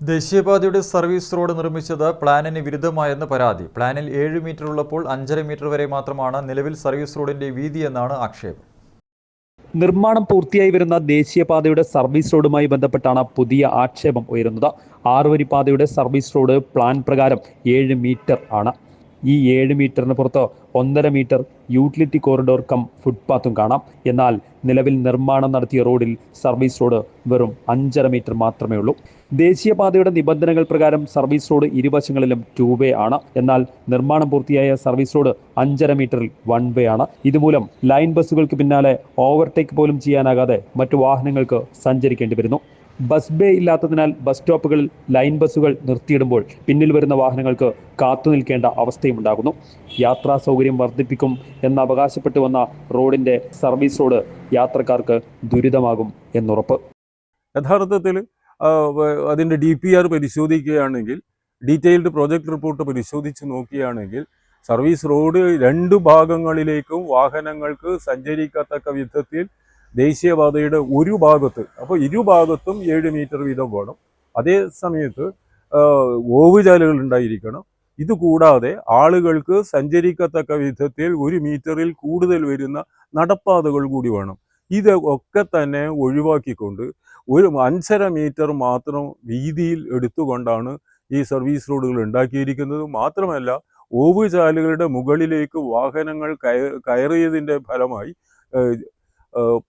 ദേശീയപാതയുടെ service road നിർമ്മിച്ചത് പ്ലാനിന് വിരുദ്ധമായെന്ന് പരാതി. പ്ലാനിൽ ഏഴ് മീറ്റർ ഉള്ളപ്പോൾ അഞ്ചര മീറ്റർ വരെ മാത്രമാണ് നിലവിൽ സർവീസ് റോഡിന്റെ വീതി എന്നാണ് ആക്ഷേപം. നിർമ്മാണം പൂർത്തിയായി വരുന്ന ദേശീയപാതയുടെ സർവീസ് റോഡുമായി ബന്ധപ്പെട്ടാണ് പുതിയ ആക്ഷേപം ഉയരുന്നത്. ആറുവരി പാതയുടെ സർവീസ് റോഡ് പ്ലാൻ പ്രകാരം ഏഴ് മീറ്റർ ആണ്. ഈ ഏഴ് മീറ്ററിന് പുറത്ത് ഒന്നര മീറ്റർ യൂട്ടിലിറ്റി കോറിഡോർ കം ഫുട്പാത്തും കാണാം. എന്നാൽ നിലവിൽ നിർമ്മാണം നടത്തിയ റോഡിൽ സർവീസ് റോഡ് വെറും അഞ്ചര മീറ്റർ മാത്രമേ ഉള്ളൂ. ദേശീയപാതയുടെ നിബന്ധനകൾ പ്രകാരം സർവീസ് റോഡ് ഇരുവശങ്ങളിലും ടു വേ ആണ്. എന്നാൽ നിർമ്മാണം പൂർത്തിയായ സർവീസ് റോഡ് അഞ്ചര മീറ്ററിൽ വൺ വേ ആണ്. ഇതുമൂലം ലൈൻ ബസ്സുകൾക്ക് പിന്നാലെ ഓവർടേക്ക് പോലും ചെയ്യാനാകാതെ മറ്റു വാഹനങ്ങൾക്ക് സഞ്ചരിക്കേണ്ടി വരുന്നു. ബസ് ബേ ഇല്ലാത്തതിനാൽ ബസ് സ്റ്റോപ്പുകളിൽ ലൈൻ ബസ്സുകൾ നിർത്തിയിടുമ്പോൾ പിന്നിൽ വരുന്ന വാഹനങ്ങൾക്ക് കാത്തു നിൽക്കേണ്ട അവസ്ഥയും ഉണ്ടാകുന്നു യാത്രാ സൗകര്യം വർദ്ധിപ്പിക്കും എന്ന് അവകാശപ്പെട്ടു വന്ന റോഡിന്റെ സർവീസ് റോഡ് യാത്രക്കാർക്ക് ദുരിതമാകും എന്നുറപ്പ്. യഥാർത്ഥത്തിൽ അതിന്റെ ഡി പി ആർ പരിശോധിക്കുകയാണെങ്കിൽ ഡീറ്റെയിൽഡ് പ്രോജക്റ്റ് റിപ്പോർട്ട് പരിശോധിച്ച് നോക്കുകയാണെങ്കിൽ സർവീസ് റോഡ് രണ്ട് ഭാഗങ്ങളിലേക്കും വാഹനങ്ങൾക്ക് സഞ്ചരിക്കത്തക്ക വിധത്തിൽ ദേശീയപാതയുടെ ഒരു ഭാഗത്ത് അപ്പോൾ ഇരുഭാഗത്തും ഏഴ് മീറ്റർ വീതം വേണം. അതേ സമയത്ത് ഓവുചാലുകൾ ഉണ്ടായിരിക്കണം. ഇതുകൂടാതെ ആളുകൾക്ക് സഞ്ചരിക്കത്തക്ക വിധത്തിൽ ഒരു മീറ്ററിൽ കൂടുതൽ വരുന്ന നടപ്പാതകൾ കൂടി വേണം. ഇത് ഒക്കെ തന്നെ ഒഴിവാക്കിക്കൊണ്ട് ഒരു അഞ്ചര മീറ്റർ മാത്രം വീതിയിൽ എടുത്തുകൊണ്ടാണ് ഈ സർവീസ് റോഡുകൾ ഉണ്ടാക്കിയിരിക്കുന്നത്. മാത്രമല്ല ഓവുചാലുകളുടെ മുകളിലേക്ക് വാഹനങ്ങൾ കയ കയറിയതിന്റെ ഫലമായി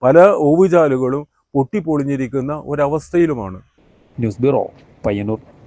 പല ഓവുചാലുകളും പൊട്ടിപ്പൊളിഞ്ഞിരിക്കുന്ന ഒരവസ്ഥയിലുമാണ്. News bureau Payyanur.